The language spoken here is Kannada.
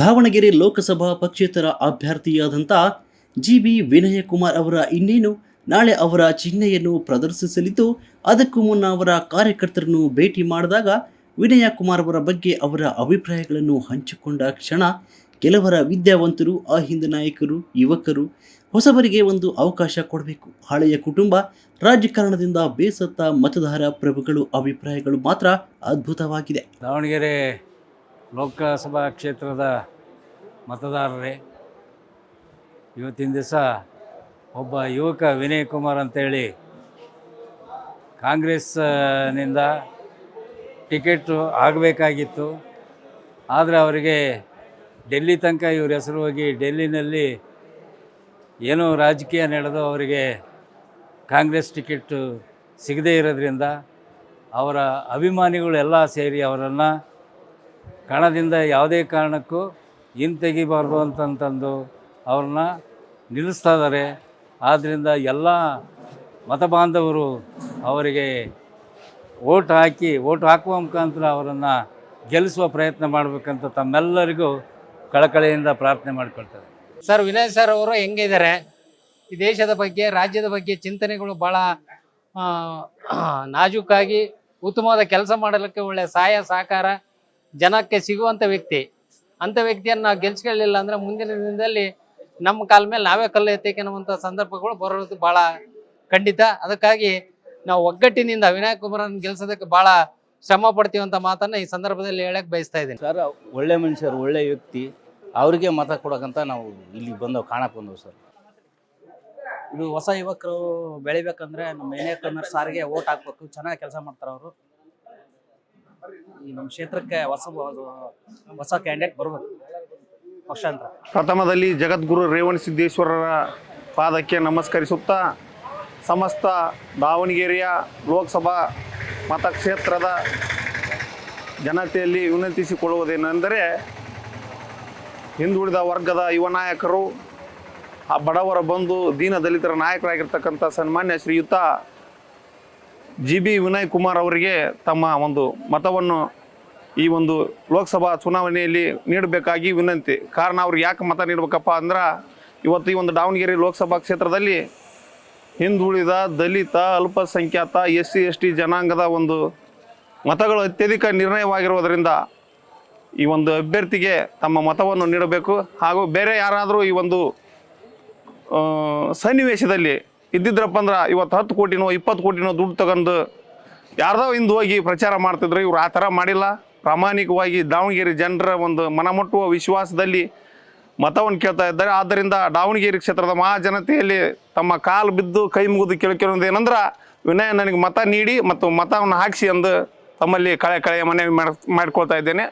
ದಾವಣಗೆರೆ ಲೋಕಸಭಾ ಪಕ್ಷೇತರ ಅಭ್ಯರ್ಥಿಯಾದಂಥ ಜಿ ಬಿ ವಿನಯಕುಮಾರ್ ಅವರ ಇನ್ನೇನು? ನಾಳೆ ಅವರ ಚಿಹ್ನೆಯನ್ನು ಪ್ರದರ್ಶಿಸಲಿದ್ದು, ಅದಕ್ಕೂ ಮುನ್ನ ಅವರ ಕಾರ್ಯಕರ್ತರನ್ನು ಭೇಟಿ ಮಾಡಿದಾಗ ವಿನಯ ಕುಮಾರ್ ಅವರ ಬಗ್ಗೆ ಅವರ ಅಭಿಪ್ರಾಯಗಳನ್ನು ಹಂಚಿಕೊಂಡ ಕ್ಷಣ ಕೆಲವರ ವಿದ್ಯಾವಂತರು, ಅಹಿಂದ ನಾಯಕರು, ಯುವಕರು ಹೊಸಬರಿಗೆ ಒಂದು ಅವಕಾಶ ಕೊಡಬೇಕು. ಹಳೆಯ ಕುಟುಂಬ, ರಾಜಕಾರಣದಿಂದ ಬೇಸತ್ತ ಮತದಾರ ಪ್ರಭುಗಳು ಅಭಿಪ್ರಾಯಗಳು ಮಾತ್ರ ಅದ್ಭುತವಾಗಿದೆ. ದಾವಣಗೆರೆ ಲೋಕಸಭಾ ಕ್ಷೇತ್ರದ ಮತದಾರರೇ, ಇವತ್ತಿನ ದಿವಸ ಒಬ್ಬ ಯುವಕ ವಿನಯ್ ಕುಮಾರ್ ಅಂತೇಳಿ ಕಾಂಗ್ರೆಸ್ನಿಂದ ಟಿಕೆಟು ಆಗಬೇಕಾಗಿತ್ತು. ಆದರೆ ಅವರಿಗೆ ಡೆಲ್ಲಿ ತನಕ ಇವ್ರ ಹೆಸರು ಹೋಗಿ ಡೆಲ್ಲಿನಲ್ಲಿ ಏನೋ ರಾಜಕೀಯ ನಡೆದು ಅವರಿಗೆ ಕಾಂಗ್ರೆಸ್ ಟಿಕೆಟ್ ಸಿಗದೇ ಇರೋದ್ರಿಂದ ಅವರ ಅಭಿಮಾನಿಗಳು ಎಲ್ಲ ಸೇರಿ ಅವರನ್ನು ಕಣದಿಂದ ಯಾವುದೇ ಕಾರಣಕ್ಕೂ ಹಿಂತೆಗಿಬಾರ್ದು ಅಂತಂತಂದು ಅವ್ರನ್ನ ನಿಲ್ಲಿಸ್ತಾ ಇದ್ದಾರೆ ಆದ್ದರಿಂದ ಎಲ್ಲ ಮತ ಬಾಂಧವರು ಅವರಿಗೆ ಓಟ್ ಹಾಕಿ ಓಟ್ ಹಾಕುವ ಮುಖಾಂತರ ಅವರನ್ನು ಗೆಲ್ಲಿಸುವ ಪ್ರಯತ್ನ ಮಾಡಬೇಕಂತ ತಮ್ಮೆಲ್ಲರಿಗೂ ಕಳಕಳಿಯಿಂದ ಪ್ರಾರ್ಥನೆ ಮಾಡಿಕೊಳ್ತಾರೆ ಸರ್, ವಿನಯ್ ಸರ್ ಅವರು ಹೆಂಗಿದ್ದಾರೆ? ಈ ದೇಶದ ಬಗ್ಗೆ, ರಾಜ್ಯದ ಬಗ್ಗೆ ಚಿಂತನೆಗಳು ಭಾಳ ನಾಜೂಕಾಗಿ, ಉತ್ತಮವಾದ ಕೆಲಸ ಮಾಡಲಿಕ್ಕೆ ಒಳ್ಳೆ ಸಹಾಯ, ಸಹಕಾರ ಜನಕ್ಕೆ ಸಿಗುವಂಥ ವ್ಯಕ್ತಿ. ಅಂಥ ವ್ಯಕ್ತಿಯನ್ನು ನಾವು ಗೆಲ್ಸ್ಕೊಳ್ಳಿಲ್ಲ ಅಂದರೆ ಮುಂದಿನ ದಿನದಲ್ಲಿ ನಮ್ಮ ಕಾಲ ಮೇಲೆ ನಾವೇ ಕಲ್ಲು ಎತ್ತೇಕೆನ್ನುವಂಥ ಸಂದರ್ಭಗಳು ಬರೋದು ಭಾಳ ಖಂಡಿತ. ಅದಕ್ಕಾಗಿ ನಾವು ಒಗ್ಗಟ್ಟಿನಿಂದ ವಿನಾಯಕ್ ಕುಮಾರನ್ ಗೆಲ್ಸೋದಕ್ಕೆ ಭಾಳ ಶ್ರಮ ಪಡ್ತೀವಿ ಅಂತ ಮಾತನ್ನ ಈ ಸಂದರ್ಭದಲ್ಲಿ ಹೇಳಕ್ಕೆ ಬಯಸ್ತಾ ಇದ್ದೀನಿ. ಸರ್ ಒಳ್ಳೆ ಮನುಷ್ಯರು ಒಳ್ಳೆ ವ್ಯಕ್ತಿ ಅವರಿಗೆ ಮತ ಕೊಡೋಕ್ಕಂತ ನಾವು ಇಲ್ಲಿ ಬಂದವು ಕಾಣಕ್ಕೆ ಬಂದವು ಸರ್. ಇದು ಹೊಸ ಯುವಕರು ಬೆಳಿಬೇಕಂದ್ರೆ ನಮ್ಮ ವಿನಯಕುಮಾರ್ ಸಾರಿಗೆ ಓಟ್ ಹಾಕ್ಬೇಕು ಚೆನ್ನಾಗಿ ಕೆಲಸ ಮಾಡ್ತಾರೆ ಅವರು ಈ ನಮ್ಮ ಕ್ಷೇತ್ರಕ್ಕೆ ಹೊಸ ಹೊಸ ಕ್ಯಾಂಡಿಡೇಟ್ ಬರ್ಬೇಕು. ಪಕ್ಷಾಂತರ. ಪ್ರಥಮದಲ್ಲಿ ಜಗದ್ಗುರು ರೇವಣ ಸಿದ್ದೇಶ್ವರರ ಪಾದಕ್ಕೆ ನಮಸ್ಕರಿಸುತ್ತಾ ಸಮಸ್ತ ದಾವಣಗೆರೆಯ ಲೋಕಸಭಾ ಮತಕ್ಷೇತ್ರದ ಜನತೆಯಲ್ಲಿ ವಿನಂತಿಸಿಕೊಳ್ಳುವುದೇನೆಂದರೆ ಹಿಂದುಳಿದ ವರ್ಗದ ಯುವ ನಾಯಕರು, ಆ ಬಡವರ ಬಂಧು ದೀನ ದಲಿತರ ನಾಯಕರಾಗಿರ್ತಕ್ಕಂಥ ಸನ್ಮಾನ್ಯ ಶ್ರೀಯುತ ಜಿ ಬಿ ವಿನಯ್ ಕುಮಾರ್ ಅವರಿಗೆ ತಮ್ಮ ಒಂದು ಮತವನ್ನು ಈ ಒಂದು ಲೋಕಸಭಾ ಚುನಾವಣೆಯಲ್ಲಿ ನೀಡಬೇಕಾಗಿ ವಿನಂತಿ. ಕಾರಣ ಅವ್ರಿಗೆ ಯಾಕೆ ಮತ ನೀಡಬೇಕಪ್ಪ ಅಂದ್ರೆ, ಇವತ್ತು ಈ ಒಂದು ದಾವಣಗೆರೆ ಲೋಕಸಭಾ ಕ್ಷೇತ್ರದಲ್ಲಿ ಹಿಂದುಳಿದ ದಲಿತ, ಅಲ್ಪಸಂಖ್ಯಾತ ಎಸ್ ಸಿ ಎಸ್ ಟಿ ಜನಾಂಗದ ಒಂದು ಮತಗಳು ಅತ್ಯಧಿಕ ನಿರ್ಣಯವಾಗಿರುವುದರಿಂದ ಈ ಒಂದು ಅಭ್ಯರ್ಥಿಗೆ ತಮ್ಮ ಮತವನ್ನು ನೀಡಬೇಕು. ಹಾಗೂ ಬೇರೆ ಯಾರಾದರೂ ಈ ಒಂದು ಸನ್ನಿವೇಶದಲ್ಲಿ ಇದ್ದಿದ್ರಪ್ಪ ಅಂದ್ರೆ ಇವತ್ತು ಹತ್ತು ಕೋಟಿನೋ, ಇಪ್ಪತ್ತು ಕೋಟಿನೋ ದುಡ್ಡು ತಗೊಂಡು ಯಾರ್ದೋ ಹಿಂದೆ ಹೋಗಿ ಪ್ರಚಾರ ಮಾಡ್ತಿದ್ರು, ಇವ್ರು ಆ ಥರ ಮಾಡಿಲ್ಲ. ಪ್ರಾಮಾಣಿಕವಾಗಿ ದಾವಣಗೆರೆ ಜನರ ಒಂದು ಮನಮುಟ್ಟುವ ವಿಶ್ವಾಸದಲ್ಲಿ ಮತವನ್ನು ಕೇಳ್ತಾ ಇದ್ದಾರೆ. ಆದ್ದರಿಂದ ದಾವಣಗೆರೆ ಕ್ಷೇತ್ರದ ಮಹಾಜನತೆಯಲ್ಲಿ ತಮ್ಮ ಕಾಲು ಬಿದ್ದು ಕೈ ಮುಗಿದು ಕೇಳ್ಕೊಳ್ಳೋದು ಏನಂದ್ರೆ ವಿನಯ ನನಗೆ ಮತ ನೀಡಿ ಮತ್ತು ಮತವನ್ನು ಹಾಕಿಸಿ ಎಂದು ತಮ್ಮಲ್ಲಿ ಕಳೆ ಕಳೆಯ ಮನವಿ ಮಾಡ್ ಮಾಡ್ಕೊಳ್ತಾ ಇದ್ದೇನೆ.